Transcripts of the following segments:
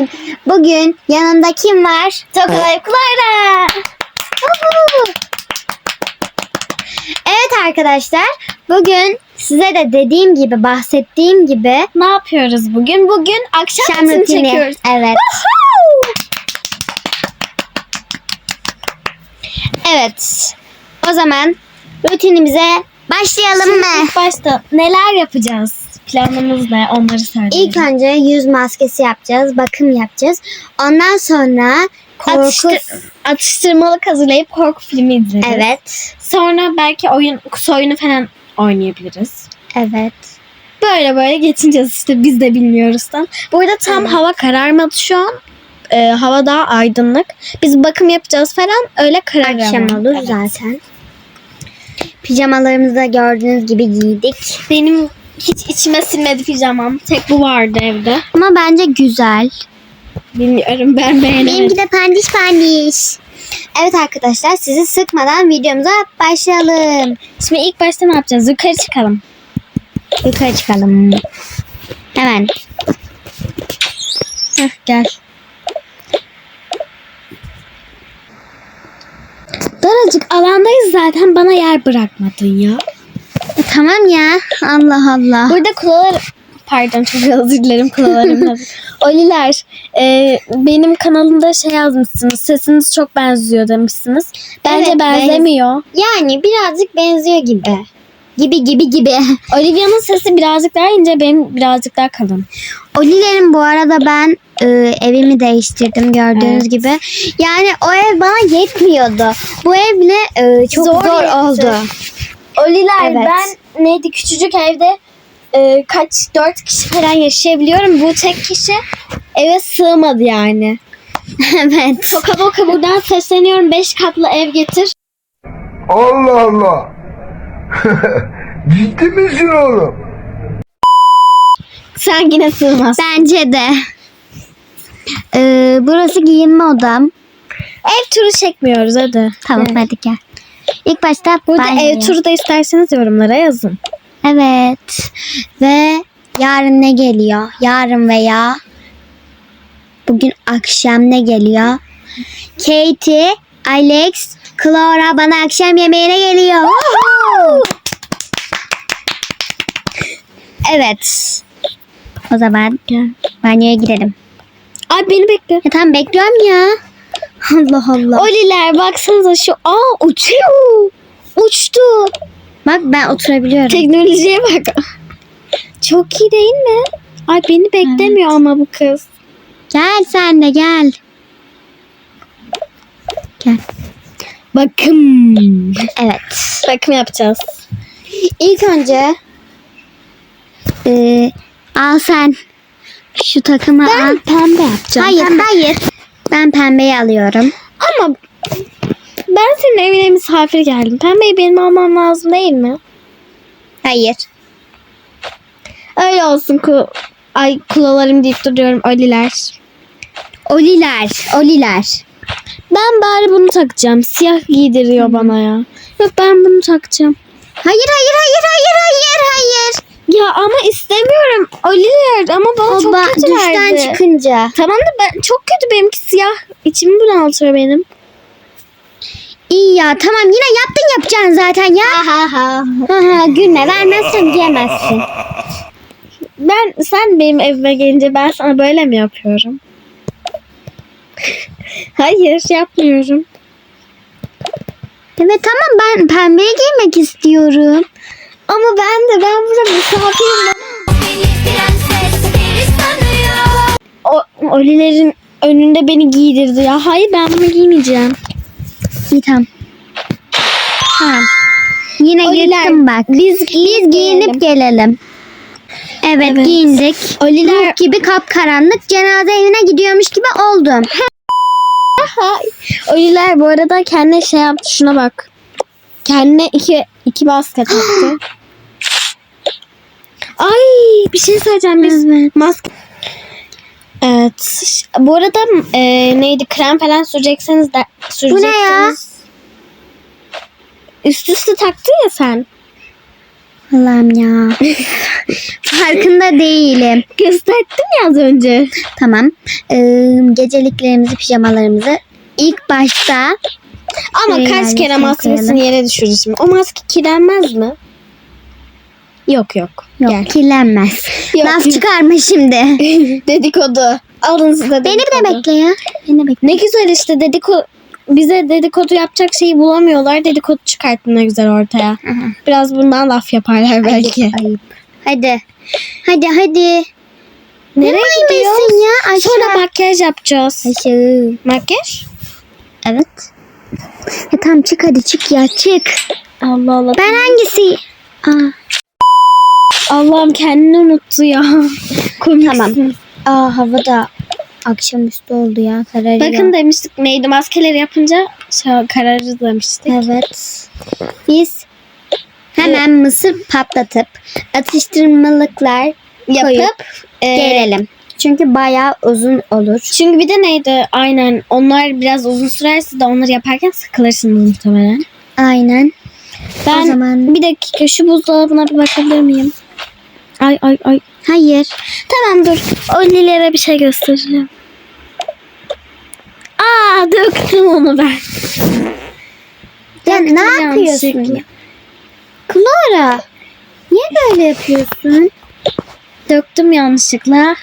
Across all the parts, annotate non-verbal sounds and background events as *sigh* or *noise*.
Eylül. Bugün yanında kim var? Tokalayıp Clara. Evet arkadaşlar. Bugün size de dediğim gibi bahsettiğim gibi Ne yapıyoruz bugün? Bugün akşam, akşam rutini rutini. çekiyoruz. Evet. Evet. O zaman rutinimize başlayalım mı? başta neler yapacağız? Planımız ne? Onları söyleyelim. İlk önce yüz maskesi yapacağız, bakım yapacağız. Ondan sonra korku... Atıştır- atıştırmalık hazırlayıp korku filmi izleriz. Evet, Sonra belki oyun kutu oyunu falan oynayabiliriz. evet. Böyle böyle geçineceğiz işte biz de bilmiyoruz tam. Burada tam Evet. hava kararmadı şu an. Ee, hava daha aydınlık. Biz bakım yapacağız falan öyle karar Akşam olur Evet. zaten. Pijamalarımızı da gördüğünüz gibi giydik. Benim hiç içime sinmedi pijamam. Tek bu vardı evde. Ama bence güzel. Bilmiyorum ben beğenemedim. Benimki de pandiş pandiş. Evet arkadaşlar sizi sıkmadan videomuza başlayalım. Şimdi ilk başta ne yapacağız? Yukarı çıkalım. Yukarı çıkalım. Hemen. Heh, gel. Daracık alandayız zaten bana yer bırakmadın ya. E, tamam ya. Allah Allah. Burada kulalar pardon çok özür dilerim kulalarım. *laughs* Oliler e, benim kanalımda şey yazmışsınız sesiniz çok benziyor demişsiniz. Bence Evet, benzemiyor. Yani birazcık benziyor gibi. Gibi gibi gibi. *laughs* Olivia'nın sesi birazcık daha ince benim birazcık daha kalın. Olilerin bu arada ben e, evimi değiştirdim gördüğünüz Evet. gibi. Yani o ev bana yetmiyordu. Bu ev bile e, çok Zor zor, yetti. oldu. Oliler Evet. ben neydi küçücük evde e, kaç dört kişi falan yaşayabiliyorum. Bu tek kişi eve sığmadı yani. *laughs* evet. Toka boka buradan sesleniyorum. Beş katlı ev getir. Allah Allah. *laughs* Ciddi misin oğlum? Sen yine sığmaz. Bence de. E, burası giyinme odam. Ev turu çekmiyoruz hadi. Tamam hadi gel. İlk başta Burada ev turu da isterseniz yorumlara yazın. Evet. Ve yarın ne geliyor? Yarın veya bugün akşam ne geliyor? Katie, Alex, Clara bana akşam yemeğine geliyor. evet. O zaman banyoya girelim. Ay beni bekle. Ya tamam bekliyorum ya. Allah Allah. Oliler baksanıza şu. Aa uçuyor. Uçtu. Bak ben oturabiliyorum. Teknolojiye bak. Çok iyi değil mi? Ay beni beklemiyor ama bu kız. Gel sen de gel. Gel. Bakım. Evet. Bakım yapacağız. İlk önce e, al sen şu takımı al. pembe yapacağım. Hayır hayır. Ben pembeyi alıyorum. Ama ben senin evine misafir geldim. Pembeyi benim almam lazım değil mi? Hayır. Öyle olsun ku Ay kulalarım deyip duruyorum Oliler. Oliler. Oliler. Ben bari bunu takacağım. Siyah giydiriyor bana ya. Yok ben bunu takacağım. Hayır hayır hayır hayır hayır hayır. Ya ama istemiyorum. Oliver ama bana O çok ba- kötü duştan verdi. çıkınca. Tamam da ben çok kötü benimki siyah. İçimi bunaltıyor benim. İyi ya tamam yine yaptın yapacaksın zaten ya. Ha ha. Ha ha gülme vermezsen diyemezsin. Ben sen benim evime gelince ben sana böyle mi yapıyorum? Hayır yapmıyorum. Evet tamam ben pembeyi giymek istiyorum. Ama ben de ben burada misafirim. O Olilerin önünde beni giydirdi ya. Hayır ben bunu giymeyeceğim. İyi tamam. Tamam. Yine Oliler, yırttım bak. Biz, Biz giyinip gelelim. Evet, Evet. giyindik. Oliler Ruh gibi kapkaranlık cenaze evine gidiyormuş gibi oldum. *laughs* Oliler bu arada kendine şey yaptı şuna bak. Kendine iki iki basket attı. *gasps* Bir şey söyleyeceğim biz Evet. maske Evet. Bu arada e, neydi krem falan sürecekseniz de sürecekseniz. ya? Üst üste taktın ya sen. Allah'ım ya. *laughs* Farkında değilim. Gösterdim ya az önce. Tamam. Ee, geceliklerimizi, pijamalarımızı ilk başta Ama kaç kere maskesini yere düşürdü şimdi. O maske kirlenmez mi? Yok yok. yok Gel. kirlenmez. Yok, Laf çıkarma şimdi. *laughs* dedikodu. Alın size Beni dedikodu. de bekle ya. Beni de bekle. Ne güzel işte dedikodu. Bize dedikodu yapacak şeyi bulamıyorlar. Dedikodu çıkarttın ne güzel ortaya. Biraz bundan laf yaparlar belki. Ayıp. Hadi. Hadi hadi. Nereye gidiyoruz? gidiyorsun ya? Aşağı. Sonra makyaj yapacağız. Aşağı. Makyaj? Evet. Ya tamam çık hadi çık ya çık. Allah Allah. Ben hangisi? Aa, Allah'ım kendini unuttu ya. *laughs* Komiksin. Tamam. aa havada akşamüstü oldu ya kararıyor. Bakın demiştik neydi maskeleri yapınca şey, kararır demiştik. Evet. Biz hemen mısır patlatıp atıştırmalıklar Yapıp koyup e, gelelim. Çünkü bayağı uzun olur. Çünkü bir de neydi aynen onlar biraz uzun sürerse de onları yaparken sıkılırsınız muhtemelen. Aynen. Ben o zaman bir dakika şu buzdolabına bir bakabilir miyim? Ay ay ay. hayır. Tamam dur. Olilere bir şey göstereceğim. Aa döktüm onu ben. Ya Döktüm ne yapıyorsun? Clara. Niye böyle yapıyorsun? Döktüm yanlışlıkla.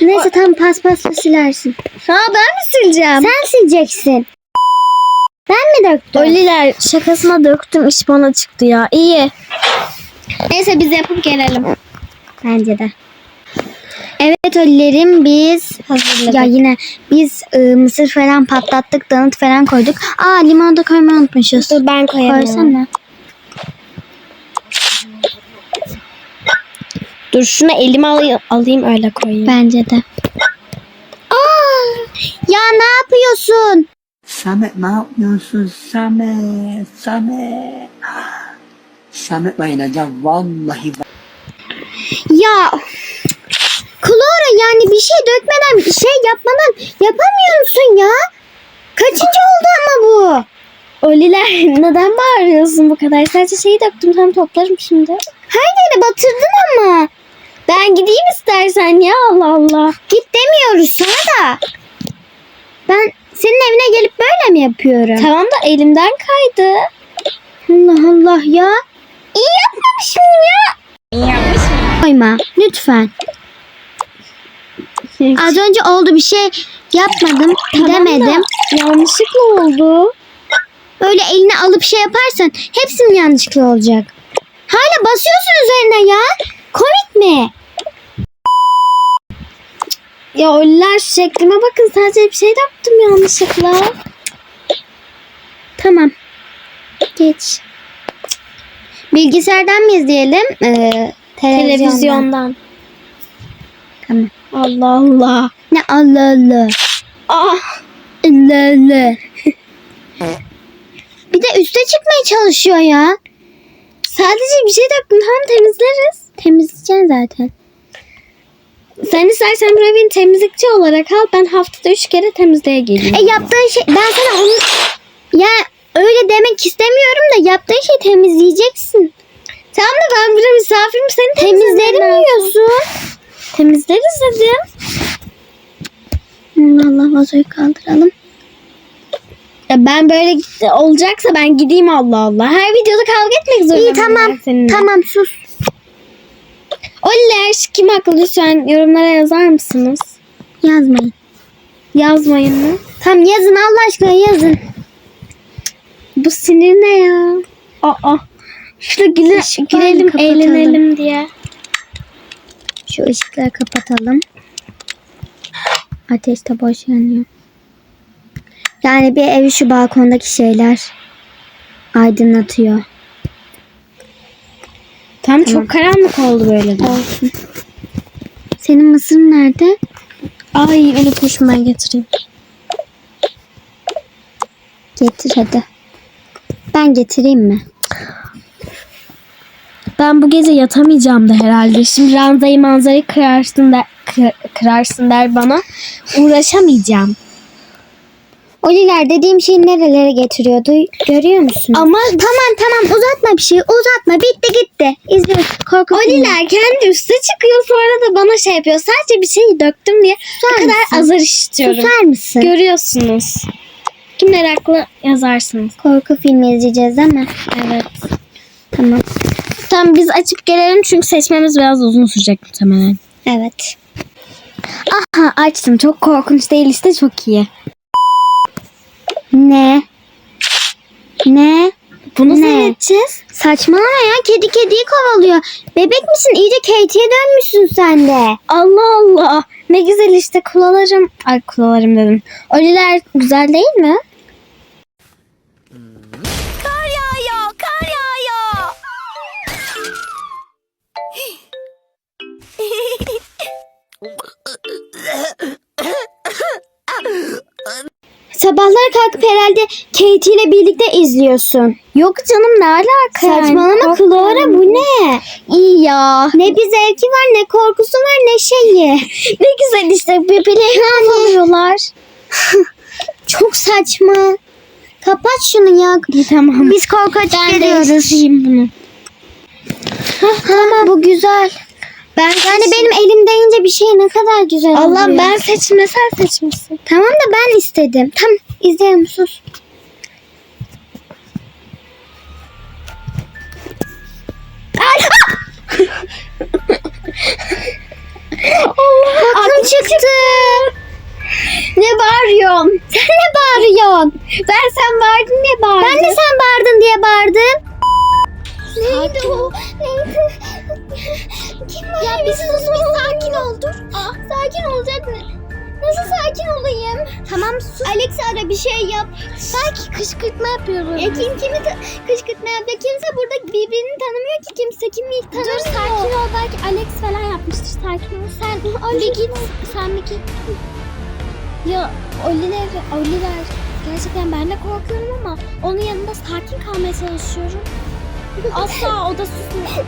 Neyse tam paspasla silersin. Ha ben mi sileceğim? Sen sileceksin. Ben mi döktüm? Oliler şakasına döktüm iş bana çıktı ya. İyi. Neyse biz yapıp gelelim. Bence de. Evet Olilerim biz Hazırladık. ya yine biz e, mısır falan patlattık, donut falan koyduk. Aa limon da koymayı unutmuşuz. Dur ben koyarım. Koysana. Dur şunu elime alayım, alayım öyle koyayım. Bence de. Aa! Ya ne yapıyorsun? Samet ne yapıyorsun Samet? Samet. Samet bayılacağım vallahi. Ya Clara yani bir şey dökmeden, bir şey yapmadan yapamıyor musun ya? Kaçıncı oldu ama bu? Oliler neden bağırıyorsun bu kadar? Sadece şeyi döktüm tam toplarım şimdi. Her yere batırdın ama. Ben gideyim istersen ya Allah Allah. Git demiyoruz sana da. Ben senin evine gelip böyle mi yapıyorum? Tamam da elimden kaydı. Allah Allah ya. İyi yapmamışım ya. Koyma lütfen. Az önce oldu bir şey yapmadım Tamam da demedim. Yanlışlıkla oldu. Böyle eline alıp şey yaparsan hepsinin yanlışlıkla olacak. Hala basıyorsun üzerine ya. Komik mi? Ya Oliler şu şeklime bakın sadece bir şey yaptım yanlışlıkla. Tamam. Geç. Bilgisayardan mı izleyelim? Ee, televizyondan. Televizyondan. Tamam. Allah Allah. Ne Allah Allah. Ah. Allah Allah. *laughs* bir de üste çıkmaya çalışıyor ya. Sadece bir şey döktüm tam temizleriz. Temizleyeceksin zaten. Sen istersen beni temizlikçi olarak al. Ben haftada üç kere temizliğe geliyorum. E yaptığın şey ben sana onu ya öyle demek istemiyorum da yaptığın şey temizleyeceksin. Tamam da ben burada misafirim seni Temizlerim diyorsun. Temizleriz dedim. Allah Allah vazoyu kaldıralım. Ya ben böyle olacaksa ben gideyim Allah Allah. Her videoda kavga etmek zorunda İyi tamam. seninle? Tamam sus. Oliler kim haklı lütfen yorumlara yazar mısınız? Yazmayın. Yazmayın mı? Tamam yazın Allah aşkına yazın. Bu sinir ne ya? Aa. Şurada güle, gülelim kapatalım. eğlenelim diye. Şu ışıkları kapatalım. Ateş de boş yanıyor. Yani bir evi şu balkondaki şeyler aydınlatıyor. Tam çok karanlık oldu böyle de. Olsun. Senin mısırın nerede? Ay unutmuşum ben getireyim. Getir hadi. Ben getireyim mi? Ben bu gece yatamayacağım da herhalde. Şimdi ranzayı manzarayı kırarsın der, kı- kırarsın der bana. Uğraşamayacağım. Oliler dediğim şeyi nerelere getiriyordu görüyor musun? Ama Tamam tamam uzatma bir şey uzatma bitti gitti. İzliyoruz korku filmi. Oliler kendi üste çıkıyor sonra da bana şey yapıyor. Sadece bir şey döktüm diye Susar bu kadar mısın? azar işitiyorum. Susar mısın? Görüyorsunuz. Kim meraklı yazarsınız. korku filmi izleyeceğiz ama. Evet. Tamam. Tamam biz açıp gelelim çünkü seçmemiz biraz uzun sürecek muhtemelen. Evet. Aha açtım. Çok korkunç değil işte çok iyi. Ne? Ne? Bunu Ne? seyredeceğiz. Saçmalama ya kedi kediyi kovalıyor. Bebek misin? İyice Katie'ye dönmüşsün sen de. Allah Allah. Ne güzel işte kulalarım. Ay kulalarım dedim. Oliler güzel değil mi? Kar yağıyor, kar yağıyor. *laughs* Sabahları kalkıp herhalde Katie ile birlikte izliyorsun. Yok canım ne alaka yani? Saçmalama. Clara bu ne? İyi ya. Ne bir zevki var ne korkusu var ne şeyi. *laughs* Ne güzel işte birbirlerini alıyorlar. *laughs* Çok saçma. Kapat şunu ya. Tamam. Biz korku açıp Ben de geliyoruz. izleyeyim bunu. Tamam bu güzel. Ben Yani benim elim değince bir şey ne kadar güzel Allah oluyor. ben sen seçmişsin. Tamam da ben istedim. Tam izleyelim sus. Şey yap. Belki kışkırtma yapıyoruz. E kim kimi kışkırtma yapacak? Kimse burada birbirini tanımıyor ki. Kimse kimi tanımıyor. Dur sakin ol belki Alex falan yapmıştır sakin ol. Sen bir git sen bir git. Ya Oliver, Oliver gerçekten ben de korkuyorum ama onun yanında sakin kalmaya çalışıyorum. Asla o da susmuyor.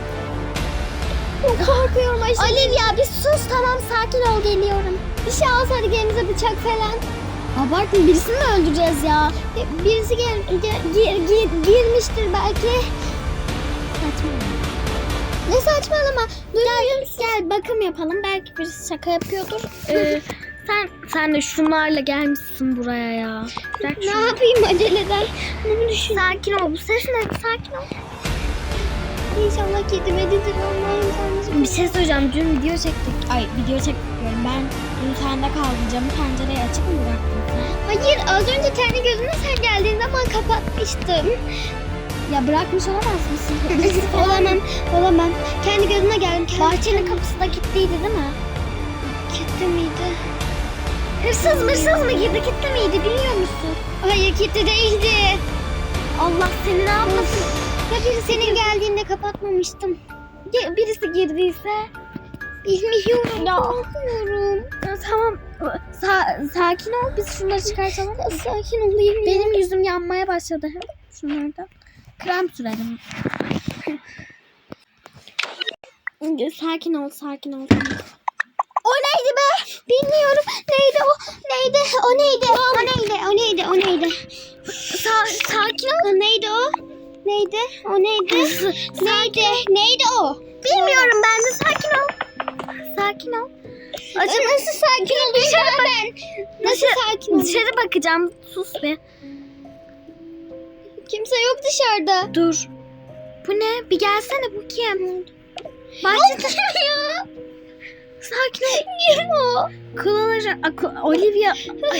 *laughs* Korkuyorum aşırı. Olivia bir sus tamam sakin ol geliyorum. Bir şey alsaydık elimize bıçak falan. Abartma birisini mi öldüreceğiz ya? E, Birisi gel, gel- gir, gir- girmiştir belki. Saçmalama. Ne saçmalama. Gel, gel bakım yapalım. Belki birisi şaka yapıyordur. Ee, sen sen de şunlarla gelmişsin buraya ya. Bırak Ne şunu. yapayım aceleden? Bunu düşün. Sakin ol. Bu ses ne? Sakin ol. İnşallah kedi medidir Allah'ım tanrım. Bir şey söyleyeceğim. Dün video çektik. Ay video çektik diyorum. Ben dün sende kaldım. Camı pencereyi açık mı bıraktın sen? Hayır az önce kendi gözüme sen geldiğin zaman kapatmıştım. Ya bırakmış olamaz mısın? *laughs* olamam, olamam. Kendi gözüme geldim. Kendi Bahçenin kapısı da kilitliydi değil mi? Kilitli miydi? Hırsız mırsız mı girdi? Kilitli miydi biliyor musun? Hayır kilitli değildi. Allah seni ne yapmasın? Ya biri senin geldiğinde kapatmamıştım. Ya birisi girdiyse? Bilmiyorum. Ya. Korkuyorum. Tamam. Sa- sakin ol. Biz şunları çıkartalım. Sakin olayım. Benim yüzüm yanmaya başladı. Şunlardan. Krem sürelim. sakin ol, sakin ol. O neydi be? Bilmiyorum. Neydi o? Neydi? O neydi? O neydi? O neydi? O neydi? Sa- sakin ol. O neydi o? Neydi? O neydi? neydi? Neydi o? Bilmiyorum ben de sakin ol. Sakin ol. Açın. Nasıl sakin oluyorum ben? Nasıl sakin olayım? Dışarı bakacağım. Sus be. Kimse yok dışarıda. Dur. Bu ne? Bir gelsene bu kim? Bahçede. *laughs* ya? Sakin ol. Kim o? Kulaları, Olivia. Ay,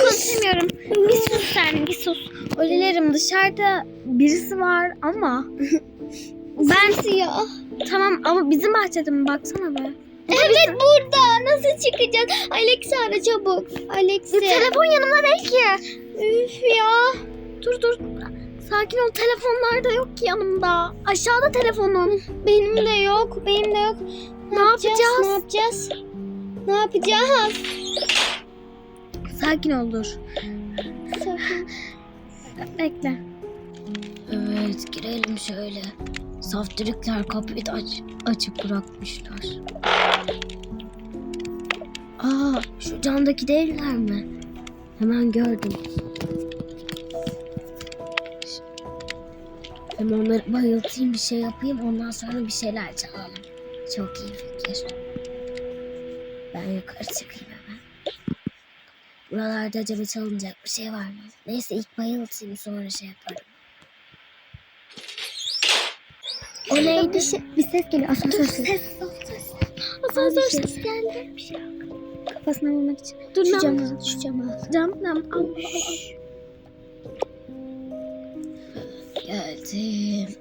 konuşamıyorum. *laughs* Bir sus sen, bir sus. Olilerim dışarıda birisi var ama. *laughs* Ben ya. Tamam ama bizim bahçede mi? Baksana be. Evet burada. Nasıl çıkacağız? Alex ara çabuk. Alex'i. Telefon yanımda değil ki. Üf ya. Dur dur. Sakin ol. Telefonlar da yok ki yanımda. Aşağıda telefonum. Benim de yok. Benim de yok. Ne yapacağız? Ne yapacağız? Ne yapacağız? Sakin ol dur. Sakın. Bekle. Evet girelim şöyle. Saftirikler kapıyı da aç, açık bırakmışlar. Aa şu camdaki değiller mi? Hemen gördüm. Hem onları bayıltayım bir şey yapayım ondan sonra bir şeyler çalalım. Çok iyi fikir. Ben yukarı çıkayım hemen. Buralarda acaba çalınacak bir şey var mı? Neyse ilk bayıltayım sonra şey yaparım. O neydi? Bir ses geliyor. Asansör ses. Asansör Abi şey- geldi. Kafasına vurmak için. Dur Şu camı. Şu camı. Cam cam al. Geldim.